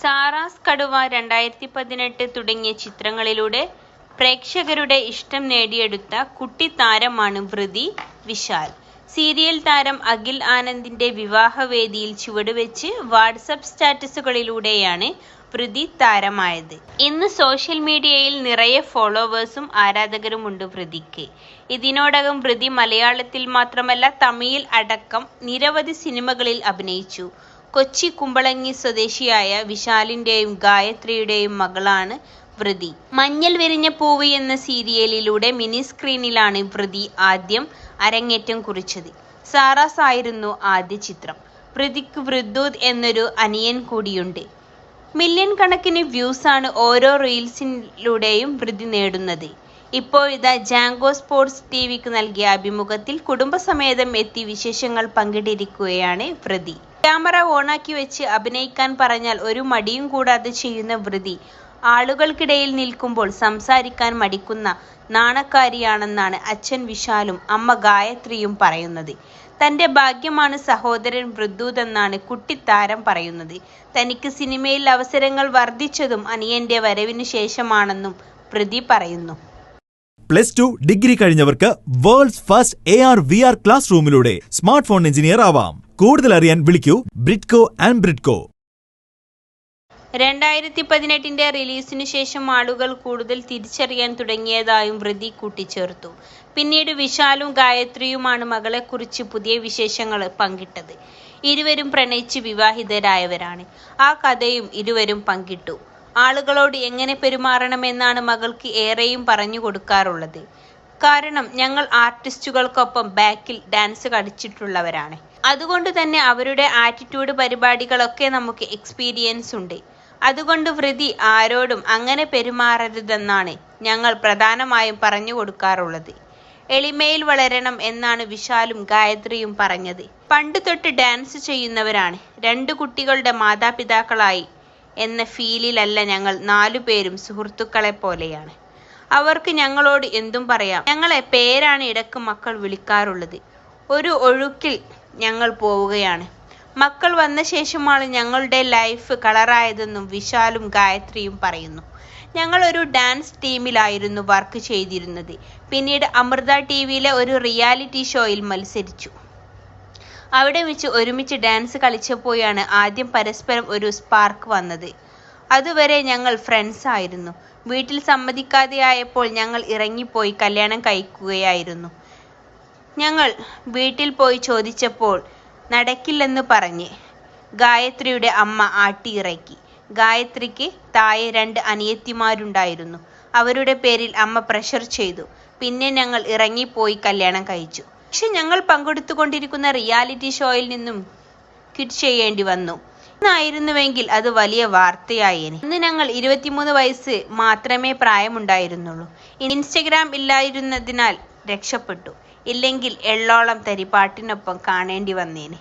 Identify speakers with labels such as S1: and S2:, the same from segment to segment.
S1: Sara's കടുവ രണ്ടായിരത്തി പതിനെട്ട് തുടങ്ങിയ ചിത്രങ്ങളിലൂടെ പ്രേക്ഷകരുടെ ഇഷ്ടം നേടിയെടുത്ത കുട്ടിത്താരമാണ് വൃതി വിശാൽ. സീരിയൽ താരം അഖിൽ ആനന്ദിന്റെ വിവാഹവേദിയിൽ ചുവടുവെച്ച് വാട്സപ്പ് സ്റ്റാറ്റസുകളിലൂടെയാണ് വൃതി താരമായത്. ഇന്ന് സോഷ്യൽ മീഡിയയിൽ നിറയെ ഫോളോവേഴ്സും ആരാധകരുമുണ്ട് വൃതിക്ക്. ഇതിനോടകം വൃതി മലയാളത്തിൽ മാത്രമല്ല തമിഴിൽ അടക്കം നിരവധി സിനിമകളിൽ അഭിനയിച്ചു. കൊച്ചി കുമ്പളങ്ങി സ്വദേശിയായ വിശാലിന്റെയും ഗായത്രിയുടെയും മകളാണ് വൃതി. മഞ്ഞൾ വിരിഞ്ഞ പൂവ് എന്ന സീരിയലിലൂടെ മിനി സ്ക്രീനിലാണ് വൃതി ആദ്യം അരങ്ങേറ്റം കുറിച്ചത്. സാറാസ് ആയിരുന്നു ആദ്യ ചിത്രം. വൃതിക്ക് വൃദ്ധൂത് എന്നൊരു അനിയൻ കൂടിയുണ്ട്. മില്യൺ കണക്കിന് വ്യൂസാണ് ഓരോ റീൽസിലൂടെയും വൃതി നേടുന്നത്. ഇപ്പോഴിതാ ജാങ്കോ സ്പോർട്സ് ടി വിക്ക് നൽകിയ അഭിമുഖത്തിൽ കുടുംബസമേതം എത്തി വിശേഷങ്ങൾ പങ്കിട്ടിരിക്കുകയാണ് വൃതി. ക്യാമറ ഓണാക്കി വെച്ച് അഭിനയിക്കാൻ പറഞ്ഞാൽ ഒരു മടിയും കൂടാതെ ചെയ്യുന്ന വൃതി. ആളുകൾക്കിടയിൽ നിൽക്കുമ്പോൾ സംസാരിക്കാൻ മടിക്കുന്ന നാണക്കാരിയാണെന്നാണ് അച്ഛൻ വിശാലും അമ്മ ഗായത്രിയും പറയുന്നത്. തന്റെ ഭാഗ്യമാണ് സഹോദരൻ വൃദ്ധൂതെന്നാണ് കുട്ടിത്താരം പറയുന്നത്. തനിക്ക് സിനിമയിൽ അവസരങ്ങൾ വർദ്ധിച്ചതും അനിയന്റെ വരവിനു ശേഷമാണെന്നും പ്രതി പറയുന്നു.
S2: Plus two degree കഴിഞ്ഞവർക്ക് world's first A R V R class റൂമിലൂടെ smart phone engineer ആവാം. കൂടുതൽ അറിയാൻ വിളിക്കൂ ബ്രിഡ്കോ ആൻഡ് ബ്രിഡ്കോ.
S1: രണ്ടായിരത്തി പതിനെട്ടിന്റെ റിലീസിനു ശേഷം ആളുകൾ കൂടുതൽ തിരിച്ചറിയാൻ തുടങ്ങിയതായും വൃതി കൂട്ടിച്ചേർത്തു. പിന്നീട് വിശാലും ഗായത്രിയുമാണ് മകളെക്കുറിച്ച് പുതിയ വിശേഷങ്ങൾ പങ്കിട്ടത്. ഇരുവരും പ്രണയിച്ച് വിവാഹിതരായവരാണ്. ആ കഥയും ഇരുവരും പങ്കിട്ടു. ആളുകളോട് എങ്ങനെ പെരുമാറണമെന്നാണ് മകൾക്ക് ഏറെയും പറഞ്ഞു കൊടുക്കാറുള്ളത്. കാരണം ഞങ്ങൾ ആർട്ടിസ്റ്റുകൾക്കൊപ്പം ബാക്കിൽ ഡാൻസ് കളിച്ചിട്ടുള്ളവരാണ്. അതുകൊണ്ട് തന്നെ അവരുടെ ആറ്റിറ്റ്യൂഡ് പരിപാടികളൊക്കെ നമുക്ക് എക്സ്പീരിയൻസ് ഉണ്ട്. അതുകൊണ്ട് വൃതി ആരോടും അങ്ങനെ പെരുമാറരുതെന്നാണ് ഞങ്ങൾ പ്രധാനമായും പറഞ്ഞു കൊടുക്കാറുള്ളത്. എളിമയിൽ വളരണം എന്നാണ് വിശാലും ഗായത്രിയും പറഞ്ഞത്. പണ്ട് തൊട്ട് ഡാൻസ് ചെയ്യുന്നവരാണ്. രണ്ട് കുട്ടികളുടെ മാതാപിതാക്കളായി എന്ന ഫീലിലല്ല ഞങ്ങൾ നാലു പേരും സുഹൃത്തുക്കളെ പോലെയാണ്. അവർക്ക് ഞങ്ങളോട് എന്തും പറയാം. ഞങ്ങളെ പേരാണ് ഇടയ്ക്ക് മക്കൾ വിളിക്കാറുള്ളത്. ഒരു ഒഴുക്കിൽ ഞങ്ങൾ പോവുകയാണ്. മക്കൾ വന്ന ശേഷമാണ് ഞങ്ങളുടെ ലൈഫ് കളറായതെന്നും വിശാലും ഗായത്രിയും പറയുന്നു. ഞങ്ങൾ ഒരു ഡാൻസ് ടീമിലായിരുന്നു വർക്ക് ചെയ്തിരുന്നത്. പിന്നീട് അമൃത ടി വിയിലെ ഒരു റിയാലിറ്റി ഷോയിൽ മത്സരിച്ചു. അവിടെ വെച്ച് ഒരുമിച്ച് ഡാൻസ് കളിച്ചപ്പോഴാണ് ആദ്യം പരസ്പരം ഒരു സ്പാർക്ക് വന്നത്. അതുവരെ ഞങ്ങൾ ഫ്രണ്ട്സ് ആയിരുന്നു. വീട്ടിൽ സമ്മതിക്കാതെയായപ്പോൾ ഞങ്ങൾ ഇറങ്ങിപ്പോയി കല്യാണം കഴിക്കുകയായിരുന്നു. ഞങ്ങൾ വീട്ടിൽ പോയി ചോദിച്ചപ്പോൾ നടക്കില്ലെന്ന് പറഞ്ഞ് ഗായത്രിയുടെ അമ്മ ആട്ടിയിറക്കി. ഗായത്രിക്ക് താഴെ രണ്ട് അനിയത്തിമാരുണ്ടായിരുന്നു. അവരുടെ പേരിൽ അമ്മ പ്രഷർ ചെയ്തു. പിന്നെ ഞങ്ങൾ ഇറങ്ങിപ്പോയി കല്യാണം കഴിച്ചു. പക്ഷെ ഞങ്ങൾ പങ്കെടുത്തുകൊണ്ടിരിക്കുന്ന റിയാലിറ്റി ഷോയിൽ നിന്നും ക്വിറ്റ് ചെയ്യേണ്ടി വന്നു. ായിരുന്നുവെങ്കിൽ അത് വലിയ വാർത്തയായേനെ. ഇന്ന് ഞങ്ങൾ ഇരുപത്തിമൂന്ന് വയസ്സ് മാത്രമേ പ്രായമുണ്ടായിരുന്നുള്ളൂ. ഇൻസ്റ്റഗ്രാം ഇല്ലായിരുന്നതിനാൽ രക്ഷപ്പെട്ടു. ഇല്ലെങ്കിൽ എള്ളോളം തരിപ്പാട്ടിനൊപ്പം കാണേണ്ടി വന്നേനെ.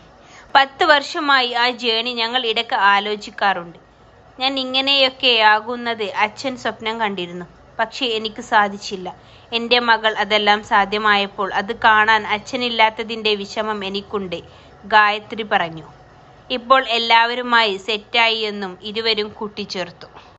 S1: പത്ത് വർഷമായി ആ ജേണി ഞങ്ങൾ ഇടയ്ക്ക് ആലോചിക്കാറുണ്ട്. ഞാൻ ഇങ്ങനെയൊക്കെ ആകുന്നത് അച്ഛൻ സ്വപ്നം കണ്ടിരുന്നു. പക്ഷേ എനിക്ക് സാധിച്ചില്ല. എന്റെ മകൾ അതെല്ലാം സാധ്യമായപ്പോൾ അത് കാണാൻ അച്ഛനില്ലാത്തതിന്റെ വിഷമം എനിക്കുണ്ട് ഗായത്രി പറഞ്ഞു. ഇപ്പോൾ എല്ലാവരുമായി സെറ്റായി എന്നും ഇരുവരും കൂട്ടിച്ചേർത്തു.